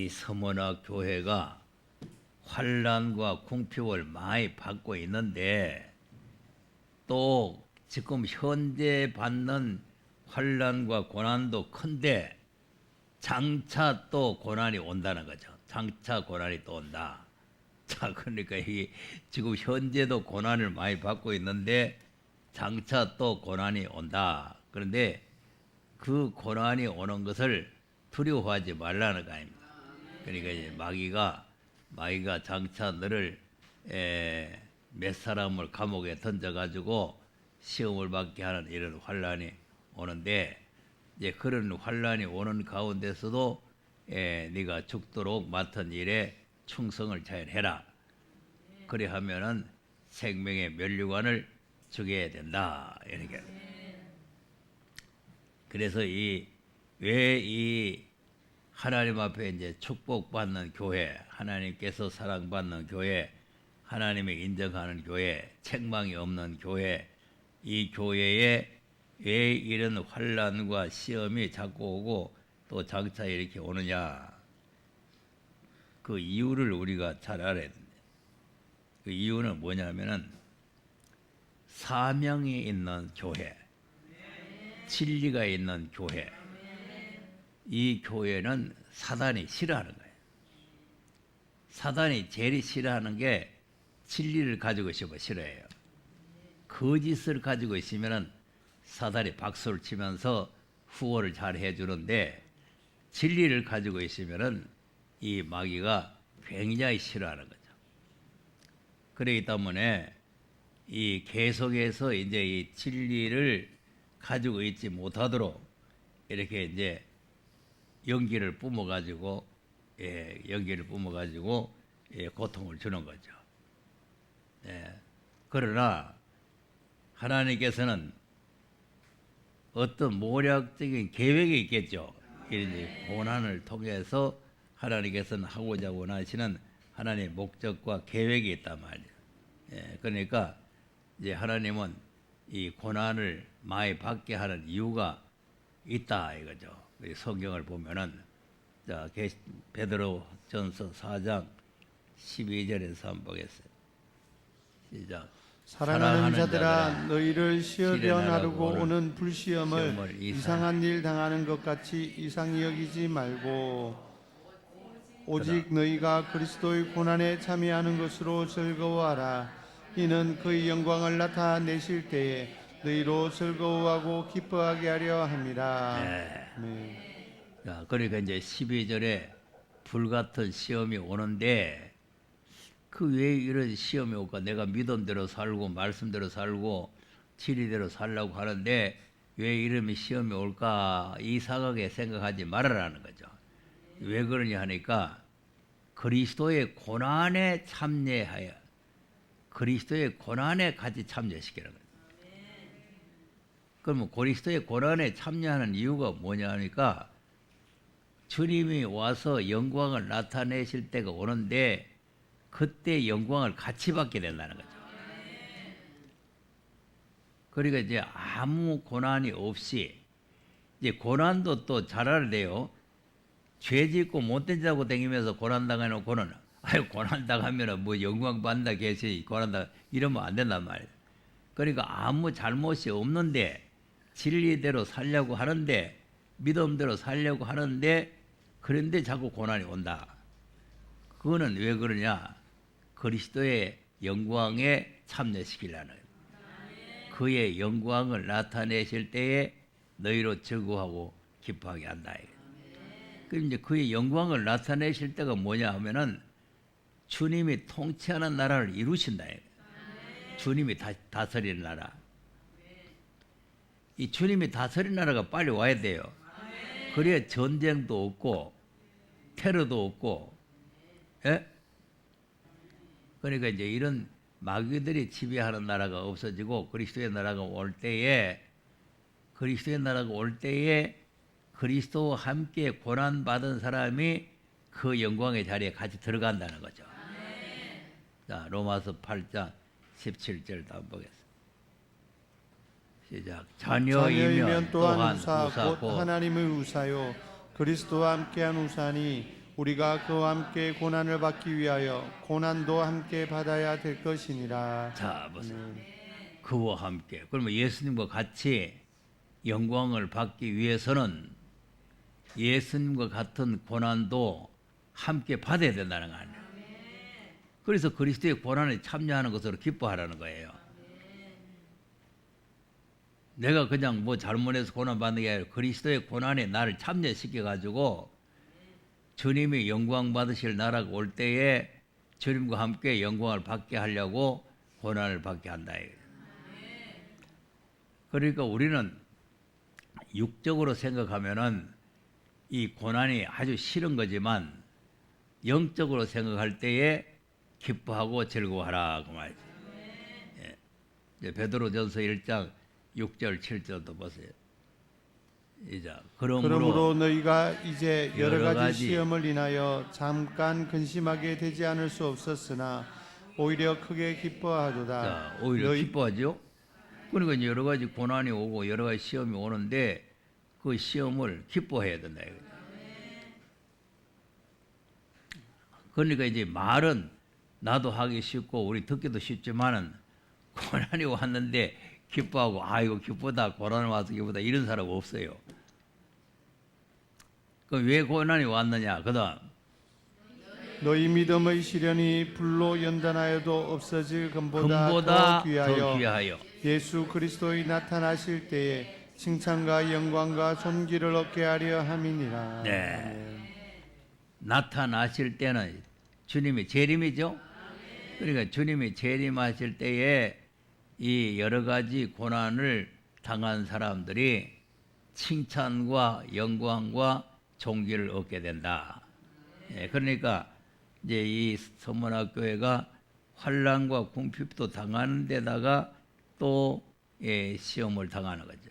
이 서문화 교회가 환란과 궁핍을 많이 받고 있는데 또 지금 현재 받는 환란과 고난도 큰데 장차 또 고난이 온다는 거죠. 장차 고난이 또 온다. 자, 그러니까 이 지금 현재도 고난을 많이 받고 있는데 장차 또 고난이 온다. 그런데 그 고난이 오는 것을 두려워하지 말라는 거 아닙니까? 그러니까 이제 마귀가 마귀가 장차 너를 에, 몇 사람을 감옥에 던져가지고 시험을 받게 하는 이런 환란이 오는데 이제 그런 환란이 오는 가운데서도 에, 네가 죽도록 맡은 일에 충성을 잘 해라. 그래 하면은 생명의 면류관을 주게 된다. 이렇게. 그래서 이 왜이 하나님 앞에 이제 축복받는 교회, 하나님께서 사랑받는 교회, 하나님의 인정하는 교회, 책망이 없는 교회, 이 교회에 왜 이런 환란과 시험이 자꾸 오고 또 장차 이렇게 오느냐? 그 이유를 우리가 잘 알아야 됩니다. 그 이유는 뭐냐면은 사명이 있는 교회, 진리가 있는 교회, 이 교회는 사단이 싫어하는 거예요. 사단이 제일 싫어하는 게 진리를 가지고 있으면 싫어해요. 거짓을 가지고 있으면은 사단이 박수를 치면서 후원을 잘 해주는데 진리를 가지고 있으면은 이 마귀가 굉장히 싫어하는 거죠. 그렇기 때문에 이 계속해서 이제 이 진리를 가지고 있지 못하도록 이렇게 이제 연기를 뿜어 가지고 예, 연기를 뿜어 가지고 예, 고통을 주는 거죠. 예. 그러나 하나님께서는 어떤 모략적인 계획이 있겠죠. 이런 고난을 통해서 하나님께서는 하고자 원하시는 하나님의 목적과 계획이 있단 말이에요. 예, 그러니까 이제 하나님은 이 고난을 많이 받게 하는 이유가 있다 이거죠. 이 성경을 보면은 자 게- 베드로 전서 4장 12절에서 한번 보겠어요. 시작. 사랑하는 자들아 자들아, 너희를 시험에 나르고 오는 불시험을 시험을 이상- 이상한 일 당하는 것 같이 이상히 여기지 말고 오직 너희가 그리스도의 고난에 참여하는 것으로 즐거워하라 이는 그의 영광을 나타내실 때에 너희로 즐거워하고 기뻐하게 하려 함이라 네. 네. 자, 그러니까 이제 12절에 불같은 시험이 오는데 그 왜 이런 시험이 올까? 내가 믿음대로 살고 말씀대로 살고 진리대로 살라고 하는데 왜 이런 시험이 올까? 이상하게 생각하지 말아라는 거죠. 왜 그러냐 하니까 그리스도의 고난에 참여하여 그리스도의 고난에 같이 참여시키는 거예요. 그러면 그리스도의 고난에 참여하는 이유가 뭐냐 하니까 주님이 와서 영광을 나타내실 때가 오는데 그때 영광을 같이 받게 된다는 거죠. 그러니까 이제 아무 고난이 없이 이제 고난도 또 잘 알아야 돼요. 죄 짓고 못된 자고 다니면서 고난 당해놓고는 아유 고난 당하면은 뭐 영광 받는다 계시 고난 당 이러면 안 된단 말이에요. 그러니까 아무 잘못이 없는데 진리대로 살려고 하는데 믿음대로 살려고 하는데 그런데 자꾸 고난이 온다. 그거는 왜 그러냐? 그리스도의 영광에 참여시키려는. 그의 영광을 나타내실 때에 너희로 즐거워하고 기뻐하게 한다. 그럼 이제 그의 영광을 나타내실 때가 뭐냐 하면은 주님이 통치하는 나라를 이루신다. 주님이 다, 다스리는 나라. 이 주님이 다스리는 나라가 빨리 와야 돼요. 그래야 전쟁도 없고 테러도 없고, 예? 그러니까 이제 이런 마귀들이 지배하는 나라가 없어지고 그리스도의 나라가 올 때에 그리스도의 나라가 올 때에 그리스도와 함께 고난 받은 사람이 그 영광의 자리에 같이 들어간다는 거죠. 자, 로마서 8장 17절도 한번 보겠습니다. 시작. 자녀이면 또한 우사 곧곧 하나님의 우사요 그리스도와 함께한 우산이 우리가 그와 함께 고난을 받기 위하여 고난도 함께 받아야 될 것이니라. 자, 보세요. 그와 함께. 그러면 예수님과 같이 영광을 받기 위해서는 예수님과 같은 고난도 함께 받아야 된다는 거 아니에요. 그래서 그리스도의 고난에 참여하는 것으로 기뻐하라는 거예요. 내가 그냥 뭐 잘못해서 고난 받는 게 아니라 그리스도의 고난에 나를 참여시켜 가지고 주님이 영광 받으실 나라가 올 때에 주님과 함께 영광을 받게 하려고 고난을 받게 한다. 그러니까 우리는 육적으로 생각하면은 이 고난이 아주 싫은 거지만 영적으로 생각할 때에 기뻐하고 즐거워하라 그 말이지. 예. 베드로전서 1장 6절 7절도 보세요. 이제 그러므로, 그러므로 너희가 이제 여러 여러 가지 가지 시험을 인하여 잠깐 근심하게 되지 않을 수 없었으나 오히려 크게 기뻐하도다. 자, 오히려 너희 기뻐하죠. 그러니까 여러 가지 고난이 오고 여러 가지 시험이 오는데 그 시험을 기뻐해야 된다 이거죠. 그러니까 이제 말은 나도 하기 쉽고 우리 듣기도 쉽지만은 고난이 왔는데 기뻐하고 아이고 기쁘다 고난 와서 기쁘다 이런 사람 없어요. 그럼 왜 고난이 왔느냐? 그다음 너희 믿음의 시련이 불로 연단하여도 없어질 금보다, 금보다 더 귀하여, 더 귀하여 예수 그리스도의 나타나실 때에 칭찬과 영광과 존귀를 얻게 하려 함이니라. 네. 나타나실 때는 주님이 재림이죠. 그러니까 주님이 재림하실 때에 이 여러 가지 고난을 당한 사람들이 칭찬과 영광과 존귀를 얻게 된다. 예, 그러니까 이제 이 서문학 교회가 환란과 궁핍도 당하는 데다가 또 예, 시험을 당하는 거죠.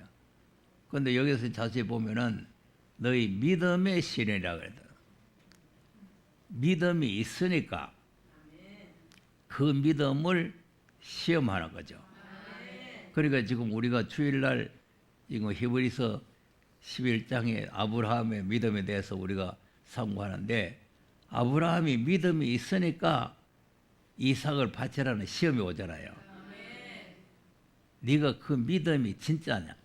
그런데 여기서 자세히 보면은 너희 믿음의 시련이라 그랬다. 믿음이 있으니까 그 믿음을 시험하는 거죠. 그러니까 지금 우리가 주일날 지금 히브리서 11장에 아브라함의 믿음에 대해서 우리가 상고하는데 아브라함이 믿음이 있으니까 이삭을 바치라는 시험이 오잖아요. 네가 그 믿음이 진짜냐?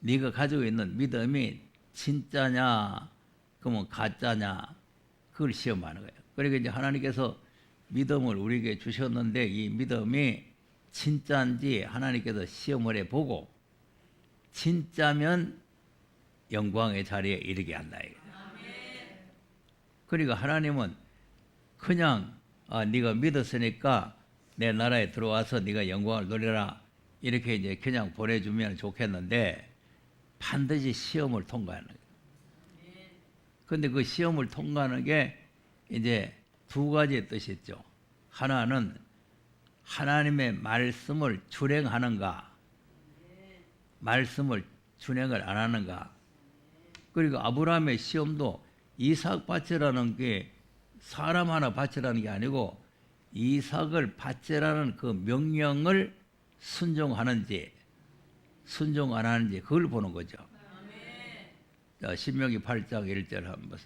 네가 가지고 있는 믿음이 진짜냐? 그러면 가짜냐? 그걸 시험하는 거예요. 그러니까 이제 하나님께서 믿음을 우리에게 주셨는데 이 믿음이 진짜인지 하나님께서 시험을 해 보고 진짜면 영광의 자리에 이르게 한다. 그러니까 하나님은 그냥 아, 네가 믿었으니까 내 나라에 들어와서 네가 영광을 누려라 이렇게 이제 그냥 보내주면 좋겠는데 반드시 시험을 통과하는 거예요. 근데 그 시험을 통과하는 게 이제 두 가지의 뜻이 있죠. 하나는 하나님의 말씀을 준행하는가, 말씀을 준행을 안 하는가. 그리고 아브라함의 시험도 이삭 바치라는 게 사람 하나 바치라는 게 아니고 이삭을 바치라는 그 명령을 순종하는지 순종 안 하는지 그걸 보는 거죠. 자, 신명기 8장 1절 한번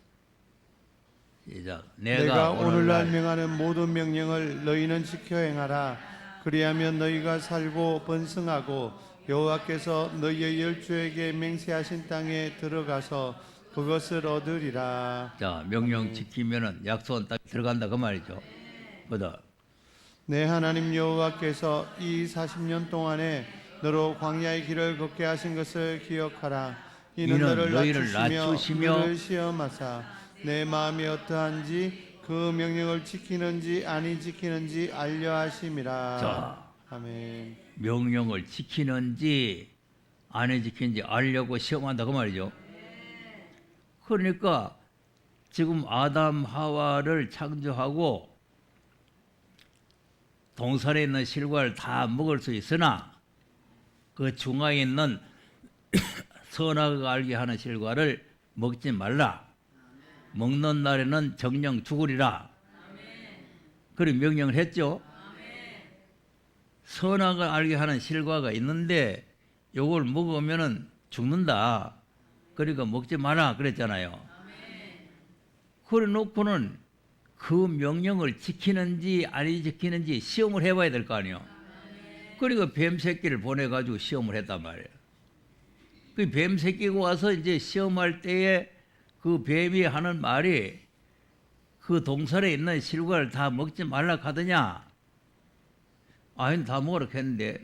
시작. 내가, 오늘날 명하는 모든 명령을 너희는 지켜 행하라. 그리하면 너희가 살고 번성하고 여호와께서 너희의 열주에게 맹세하신 땅에 들어가서 그것을 얻으리라. 자 명령 지키면은 약속한 땅에 들어간다 그 말이죠. 그다 내 하나님 여호와께서 이 40년 동안에 너로 광야의 길을 걷게 하신 것을 기억하라. 이는, 이는 너를 너희를 낮추시며, 낮추시며 시험하사 내 마음이 어떠한지 그 명령을 지키는지 아니 지키는지 알려 하심이라. 자. 아멘. 명령을 지키는지 안 지키는지 알려고 시험한다 그 말이죠. 그러니까 지금 아담 하와를 창조하고 동산에 있는 실과를 다 먹을 수 있으나 그 중앙에 있는 선악을 알게 하는 실과를 먹지 말라. 먹는 날에는 정령 죽으리라. 그래 명령을 했죠. 선악을 알게 하는 실과가 있는데 요걸 먹으면은 죽는다. 그러니까 먹지 마라 그랬잖아요. 그래 놓고는 그 명령을 지키는지 아니 지키는지 시험을 해봐야 될 거 아니에요. 그러니까 뱀 새끼를 보내가지고 시험을 했단 말이에요. 그 뱀 새끼가 와서 이제 시험할 때에 그 뱀이 하는 말이 그 동산에 있는 실과를 다 먹지 말라 하더냐? 아니 다 먹으라 했는데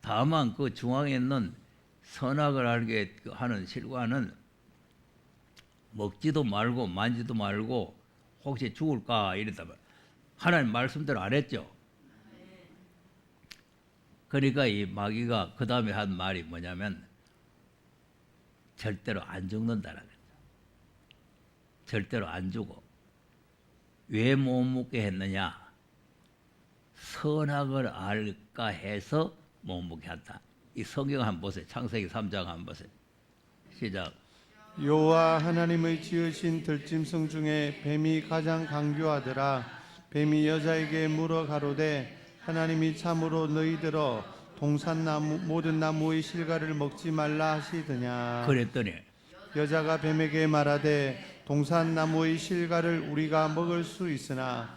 다만 그 중앙에 있는 선악을 알게 하는 실과는 먹지도 말고 만지도 말고 혹시 죽을까 이랬다 말 하나님 말씀대로 안 했죠. 그러니까 이 마귀가 그 다음에 한 말이 뭐냐면 절대로 안 죽는다는 거죠. 절대로 안 죽어. 왜못 먹게 했느냐? 선악을 알까 해서 못 먹게 한다. 이 성경 한번 보세요. 창세기 3장 한번 보세요. 시작. 여호와 하나님의 지으신 들짐승 중에 뱀이 가장 강교하더라 뱀이 여자에게 물어 가로되 하나님이 참으로 너희들어 동산나무 모든 나무의 실과를 먹지 말라 하시더냐. 그랬더니 여자가 뱀에게 말하되 동산 나무의 실과를 우리가 먹을 수 있으나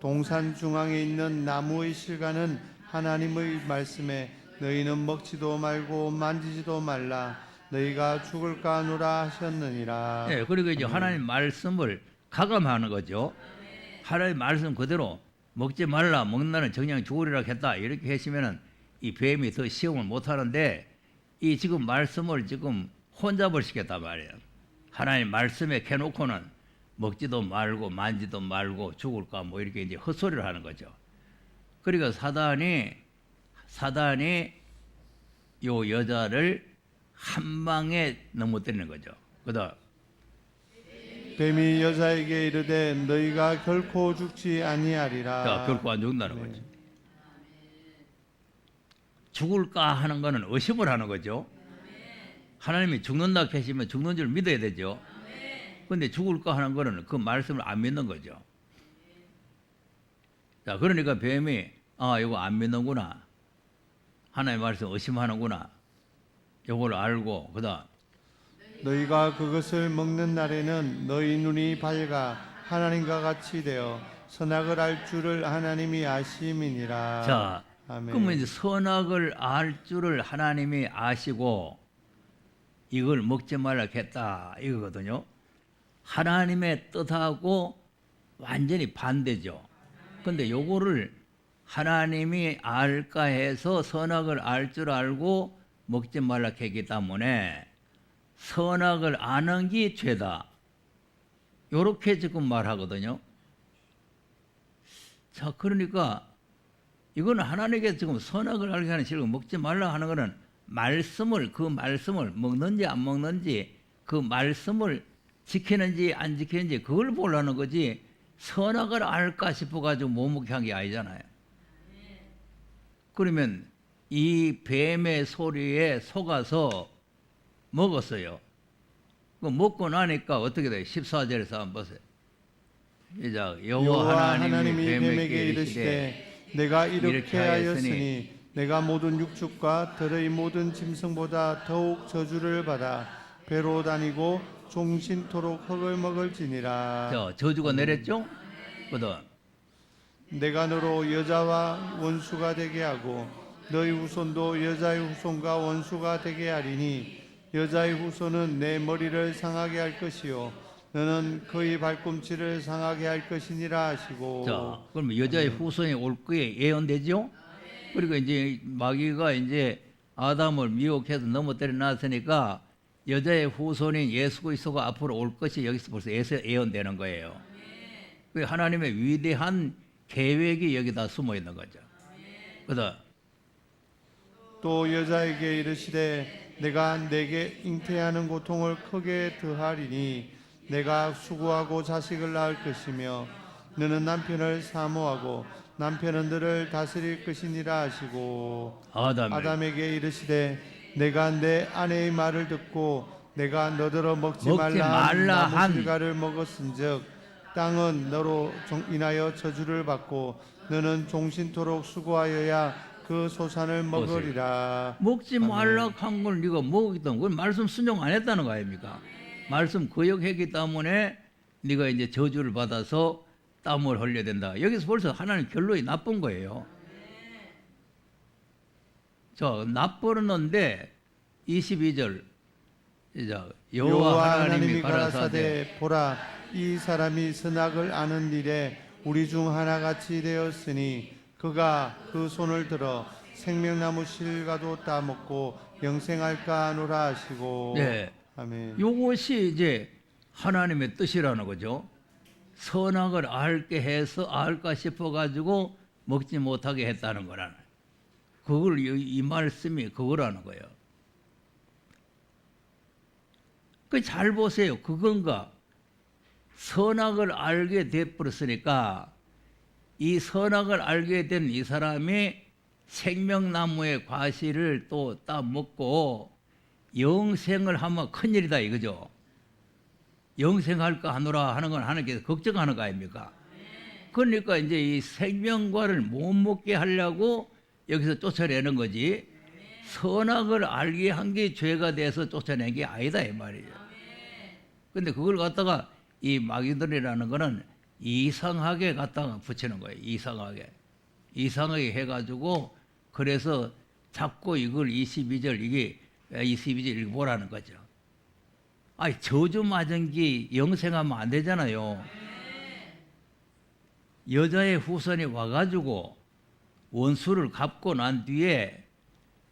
동산 중앙에 있는 나무의 실과는 하나님의 말씀에 너희는 먹지도 말고 만지지도 말라. 너희가 죽을까 하노라 하셨느니라. 예, 그리고 이제 하나님 말씀을 가감하는 거죠. 하나님 말씀 그대로 먹지 말라 먹나는 정녕 죽으리라 했다 이렇게 하시면은 이 뱀이 더 시험을 못 하는데 이 지금 말씀을 지금 혼잡을 시켰단 말이에요. 하나님 말씀에 캐놓고는 먹지도 말고 만지도 말고 죽을까 뭐 이렇게 이제 헛소리를 하는 거죠. 그러니까 사단이 사단이 요 여자를 한 방에 넘어뜨리는 거죠. 그다음 뱀이 여자에게 이르되 너희가 결코 죽지 아니하리라 자, 결코 안 죽는다는 거죠. 죽을까 하는 거는 의심을 하는 거죠. 하나님이 죽는다 하시면 죽는 줄 믿어야 되죠. 근데 죽을까 하는 거는 그 말씀을 안 믿는 거죠. 자, 그러니까 뱀이 아, 이거 안 믿는구나. 하나님 말씀 의심하는구나. 요걸 알고 그다음 너희가 그것을 먹는 날에는 너희 눈이 밝아 하나님과 같이 되어 선악을 알 줄을 하나님이 아심이니라. 자, 아멘. 그러면 이제 선악을 알 줄을 하나님이 아시고 이걸 먹지 말라 했다 이거거든요. 하나님의 뜻하고 완전히 반대죠. 근데 요거를 하나님이 알까 해서 선악을 알 줄 알고 먹지 말라 했기 때문에 선악을 아는 게 죄다. 요렇게 지금 말하거든요. 자, 그러니까 이거는 하나님께 지금 선악을 알게 하는 실을 먹지 말라 하는 거는 말씀을 그 말씀을 먹는지 안 먹는지 그 말씀을 지키는지 안 지키는지 그걸 보려는 거지 선악을 알까 싶어 가지고 못 먹게 한 게 아니잖아요. 그러면 이 뱀의 소리에 속아서 먹었어요. 그 먹고 나니까 어떻게 돼요? 14절에서 한번 보세요. 시작. 여호와 하나님이 하나님이 뱀에게 이르시되 내가 이렇게 하였으니 내가 모든 육축과 들의 모든 짐승보다 더욱 저주를 받아 배로 다니고 종신토록 흙을 먹을지니라. 저 저주가 내렸죠? 그다음 내가 너로 여자와 원수가 되게 하고 너희 후손도 여자의 후손과 원수가 되게 하리니 여자의 후손은 내 머리를 상하게 할 것이요 너는 그의 발꿈치를 상하게 할 것이니라 하시고 자, 그러면 여자의 후손이 올 거에 예언되죠? 그리고 이제 마귀가 이제 아담을 미혹해서 넘어뜨려 놨으니까 여자의 후손인 예수 그리스도가 앞으로 올 것이 여기서 벌써 예언되는 거예요. 그 하나님의 위대한 계획이 여기다 숨어 있는 거죠. 그다음 또 여자에게 이르시되 내가 내게 잉태하는 고통을 크게 더하리니 내가 수고하고 자식을 낳을 것이며 너는 남편을 사모하고 남편은 너를 다스릴 것이니라 하시고 아담을 아담에게 이르시되 내가 내 아내의 말을 듣고 내가 너더러 먹지, 먹지 말라, 말라 한한 나무 실과를 먹었은즉 땅은 너로 종- 인하여 저주를 받고 너는 종신토록 수고하여야 그 소산을 먹으리라. 먹지 말라 한걸 네가 먹었던 그건 말씀 순종 안 했다는 거 아닙니까? 말씀 거역했기 때문에 네가 이제 저주를 받아서 땀을 흘려야 된다. 여기서 벌써 하나님 결론이 나쁜 거예요. 저 나쁘는데 22절 이제 여호와 하나님이 가라사대 보라 이 사람이 선악을 아는 일에 우리 중 하나같이 되었으니 그가 그 손을 들어 생명나무 실과도 따먹고 영생할까 하노라 하시고 네. 아멘. 요것이 이제 하나님의 뜻이라는 거죠. 선악을 알게 해서 알까 싶어 가지고 먹지 못하게 했다는 거라는. 그걸 이, 이 말씀이 그거라는 거예요. 그 잘 보세요. 그건가? 선악을 알게 돼 버렸으니까 이 선악을 알게 된 이 사람이 생명나무의 과실을 또 따먹고 영생을 하면 큰일이다 이거죠. 영생할까 하노라 하는 건 하나님께서 걱정하는 거 아닙니까? 그러니까 이제 이 생명과를 못 먹게 하려고 여기서 쫓아내는 거지. 선악을 알게 한 게 죄가 돼서 쫓아낸 게 아니다 이 말이죠. 근데 그걸 갖다가 이 마귀들이라는 거는 이상하게 갖다가 붙이는 거예요. 이상하게. 이상하게 해가지고 그래서 자꾸 이걸 22절 이게 22절 읽어보라는 거죠. 아니 저주 맞은 게 영생하면 안 되잖아요. 여자의 후손이 와가지고 원수를 갚고 난 뒤에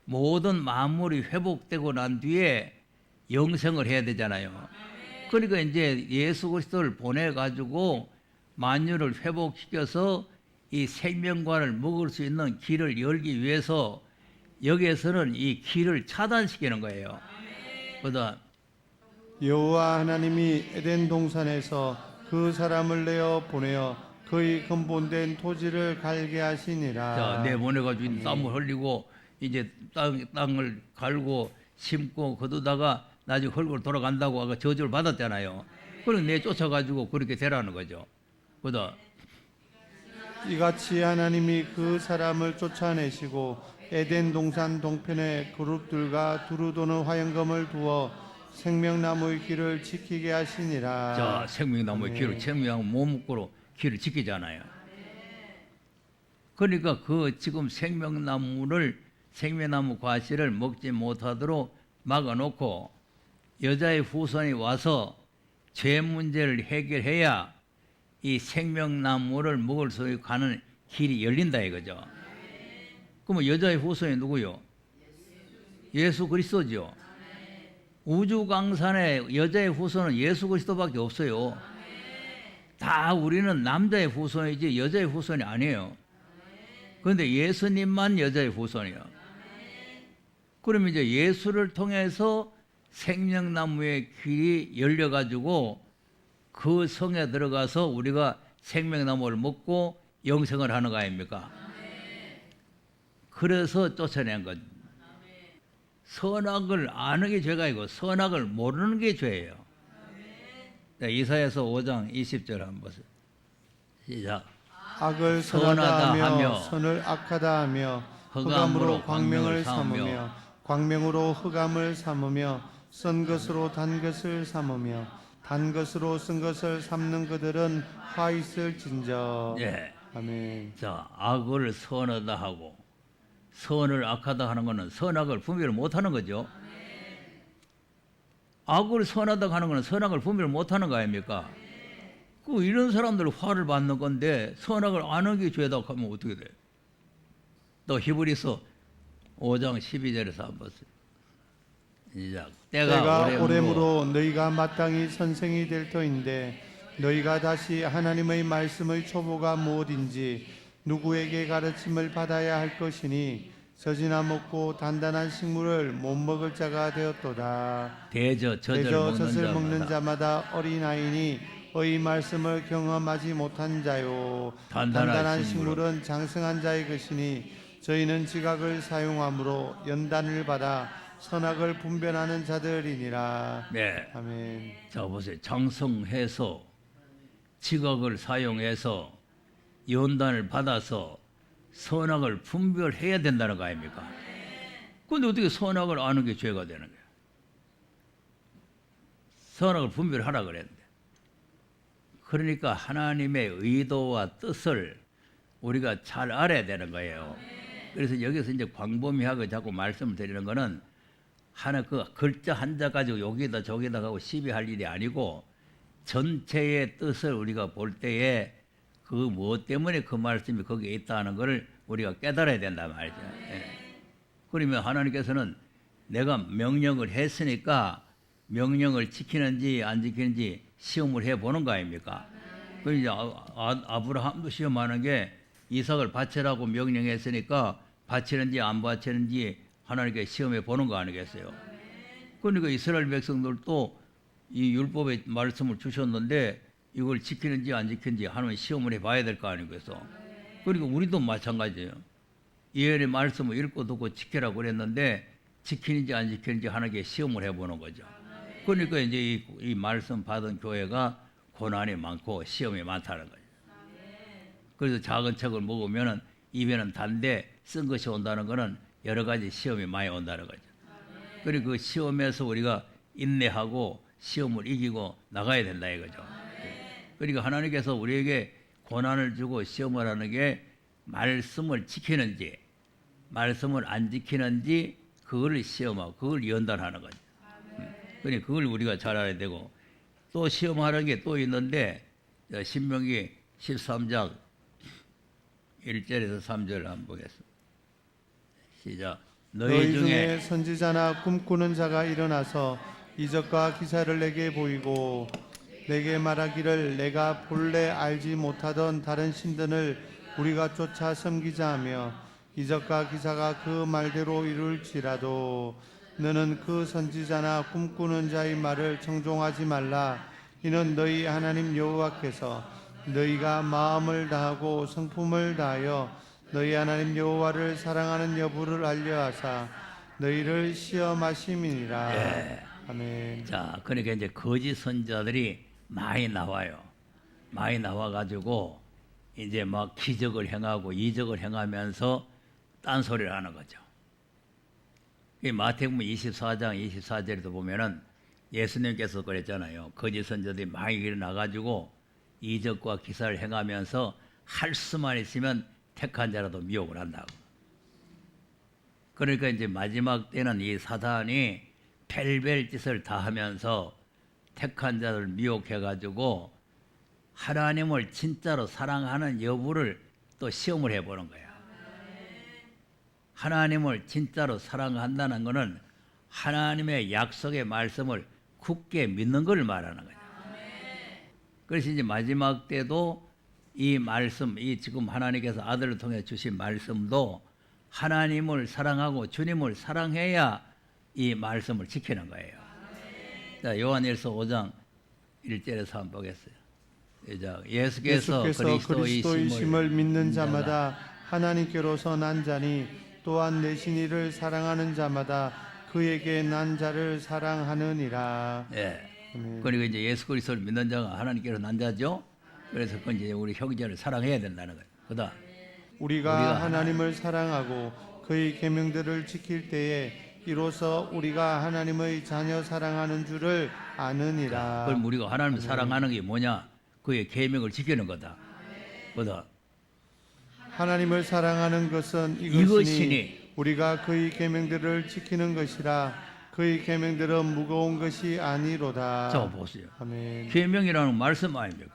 모든 만물이 회복되고 난 뒤에 영생을 해야 되잖아요. 그러니까 이제 예수 그리스도를 보내 가지고 만유를 회복시켜서 이 생명관을 먹을 수 있는 길을 열기 위해서 여기에서는 이 길을 차단시키는 거예요. 그다음 여호와 하나님이 에덴 동산에서 그 사람을 내어 보내어 그의 근본된 토지를 갈게 하시니라. 자, 내보내가지고 땀을 흘리고 이제 땅, 땅을 갈고 심고 거두다가 나중에 헐고 돌아간다고 아까 저주를 받았잖아요. 그럼 내 쫓아가지고 그렇게 되라는 거죠. 그다 이같이 하나님이 그 사람을 쫓아내시고 에덴 동산 동편에 그룹들과 두루 도는 화영검을 두어 생명나무의 길을 지키게 하시니라. 자 생명나무의 길을 생명나무 몸목으로 길을 지키잖아요. 그러니까 그 지금 생명나무를 생명나무 과실을 먹지 못하도록 막아놓고 여자의 후손이 와서 죄 문제를 해결해야 이 생명나무를 먹을 수 있고 가는 길이 열린다 이거죠. 그러면 여자의 후손이 누구요? 예수 그리스도죠. 우주 강산에 여자의 후손은 예수 그리스도밖에 없어요. 다 우리는 남자의 후손이지 여자의 후손이 아니에요. 그런데 예수님만 여자의 후손이에요. 그러면 이제 예수를 통해서 생명나무의 길이 열려가지고 그 성에 들어가서 우리가 생명나무를 먹고 영생을 하는 거 아닙니까? 그래서 쫓아낸 거죠. 선악을 아는 게 죄가 아니고 선악을 모르는 게 죄예요. 자, 이사야서 5장 20절 한번 보세요. 시작. 악을 선하다 하며 선을 악하다 하며 흑암으로 광명을 삼으며 광명으로 흑암을 삼으며 쓴 것으로 단 것을 삼으며 단 것으로 쓴 것을 삼는 그들은 화 있을진저 예. 아멘 자, 악을 선하다 하고 선을 악하다 하는 것은 선악을 분별을 못 하는 거죠. 악을 선하다 하는 것은 선악을 분별을 못 하는 거 아닙니까? 그 이런 사람들 화를 받는 건데 선악을 아는 게 죄다 하면 어떻게 돼? 또 히브리서 5장 12절에서 한번 보세요. 시작. 때가, 때가 오래므로 오래므로 너희가 마땅히 선생이 될 터인데 너희가 다시 하나님의 말씀의 초보가 무엇인지 누구에게 가르침을 받아야 할 것이니 젖이나 먹고 단단한 식물을 못 먹을 자가 되었도다. 대저 젖을 대저 먹는 젖을 자마다 먹는 자마다 어린아이니 의 말씀을 경험하지 못한 자요 단단한 단단한 식물은 식물은 장성한 자의 것이니 저희는 지각을 사용함으로 연단을 받아 선악을 분별하는 자들이니라 네. 아멘 자 보세요. 장성해서 지각을 사용해서 연단을 받아서 선악을 분별해야 된다는 거 아닙니까? 근데 어떻게 선악을 아는 게 죄가 되는 거야? 선악을 분별하라 그랬는데. 그러니까 하나님의 의도와 뜻을 우리가 잘 알아야 되는 거예요. 그래서 여기서 이제 광범위하게 자꾸 말씀을 드리는 거는 하나 그 글자 한 자 가지고 여기다 저기다 하고 시비할 일이 아니고 전체의 뜻을 우리가 볼 때에 그 무엇 때문에 그 말씀이 거기에 있다는 것을 우리가 깨달아야 된단 말이죠. 예. 그러면 하나님께서는 내가 명령을 했으니까 명령을 지키는지 안 지키는지 시험을 해 보는 거 아닙니까? 그 이제 아, 아, 아브라함도 시험하는 게 이삭을 바치라고 명령했으니까 바치는지 안 바치는지 하나님께 시험해 보는 거 아니겠어요? 그러니까 이스라엘 백성들도 이 율법의 말씀을 주셨는데 이걸 지키는지 안 지키는지 하나님 시험을 해 봐야 될 거 아니겠어? 그러니까 우리도 마찬가지예요. 예언의 말씀을 읽고 듣고 지키라고 그랬는데 지키는지 안 지키는지 하나님께 시험을 해보는 거죠. 그러니까 이제 이, 이 말씀 받은 교회가 고난이 많고 시험이 많다는 거죠. 그래서 작은 책을 먹으면은 입에는 단데 쓴 것이 온다는 것은 여러 가지 시험이 많이 온다는 거죠. 그리고 그 시험에서 우리가 인내하고 시험을 이기고 나가야 된다 이거죠. 그러니까 하나님께서 우리에게 고난을 주고 시험을 하는 게 말씀을 지키는지 말씀을 안 지키는지 그걸 시험하고 그걸 연단하는 거죠. 음. 그러니까 그걸 우리가 잘 알아야 되고 또 시험하는 게 또 있는데 자, 신명기 13장 1절에서 3절 한번 보겠습니다. 시작. 너희 중에 선지자나 꿈꾸는 자가 일어나서 이적과 기사를 내게 보이고 내게 말하기를 내가 본래 알지 못하던 다른 신들을 우리가 쫓아 섬기자 하며 이적과 기사가 그 말대로 이룰지라도 너는 그 선지자나 꿈꾸는 자의 말을 청종하지 말라 이는 너희 하나님 여호와께서 너희가 마음을 다하고 성품을 다하여 너희 하나님 여호와를 사랑하는 여부를 알려하사 너희를 시험하심이니라. 예. 아멘. 자, 그러니까 이제 거짓 선자들이 많이 나와요. 많이 나와가지고 이제 막 기적을 행하고 이적을 행하면서 딴소리를 하는 거죠. 이 마태복음 24장 24절에도 보면은 예수님께서 그랬잖아요. 거짓 선자들이 많이 일어나가지고 이적과 기사를 행하면서 할 수만 있으면 택한 자라도 미혹을 한다고. 그러니까 이제 마지막 때는 이 사단이 벨벨 짓을 다 하면서 택한 자를 미혹해가지고 하나님을 진짜로 사랑하는 여부를 또 시험을 해보는 거야. 하나님을 진짜로 사랑한다는 것은 하나님의 약속의 말씀을 굳게 믿는 걸 말하는 거야. 그래서 이제 마지막 때도 이 말씀, 이 지금 하나님께서 아들을 통해 주신 말씀도 하나님을 사랑하고 주님을 사랑해야 이 말씀을 지키는 거예요. 자, 요한일서 5장 1절에서 한번 보겠어요. 자, 예수께서, 예수께서 그리스도의 그리스도이심을 심을 믿는 자마다 하나님께로서 난 자니 또한 내신 이를 사랑하는 자마다 그에게 난 자를 사랑하느니라. 예. 아멘. 그리고 이제 예수 그리스도를 믿는 자가 하나님께로 난 자죠. 그래서 그 이제 우리 형제를 사랑해야 된다는 거예요. 그다. 우리가, 우리가 하나님을 사랑하고 그의 계명들을 지킬 때에 이로써 우리가 하나님의 자녀 사랑하는 줄을 아느니라. 그럼 우리가 하나님을 사랑하는 게 뭐냐? 그의 계명을 지키는 거다. 그다. 하나님을 사랑하는 것은 이것이니, 이것이니 우리가 그의 계명들을 지키는 것이라 그의 계명들은 무거운 것이 아니로다. 자 보세요. 아멘. 계명이라는 말씀 아닙니까?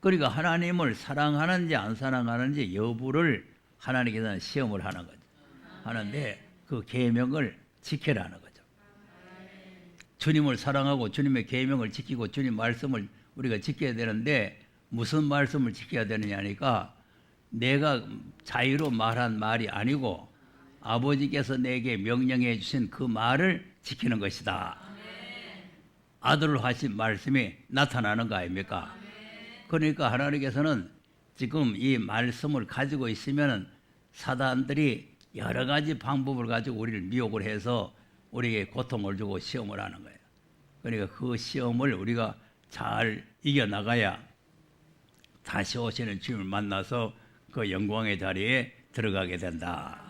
그러니까 하나님을 사랑하는지 안 사랑하는지 여부를 하나님께서는 시험을 하는 거죠. 하는데 그 계명을 지켜라는 거죠. 주님을 사랑하고 주님의 계명을 지키고 주님 말씀을 우리가 지켜야 되는데 무슨 말씀을 지켜야 되느냐니까 내가 자유로 말한 말이 아니고 아버지께서 내게 명령해 주신 그 말을 지키는 것이다. 아들로 하신 말씀이 나타나는 거 아닙니까? 그러니까 하나님께서는 지금 이 말씀을 가지고 있으면 사단들이 여러 가지 방법을 가지고 우리를 미혹을 해서 우리에게 고통을 주고 시험을 하는 거예요. 그러니까 그 시험을 우리가 잘 이겨나가야 다시 오시는 주님을 만나서 그그 영광의 자리에 들어가게 된다.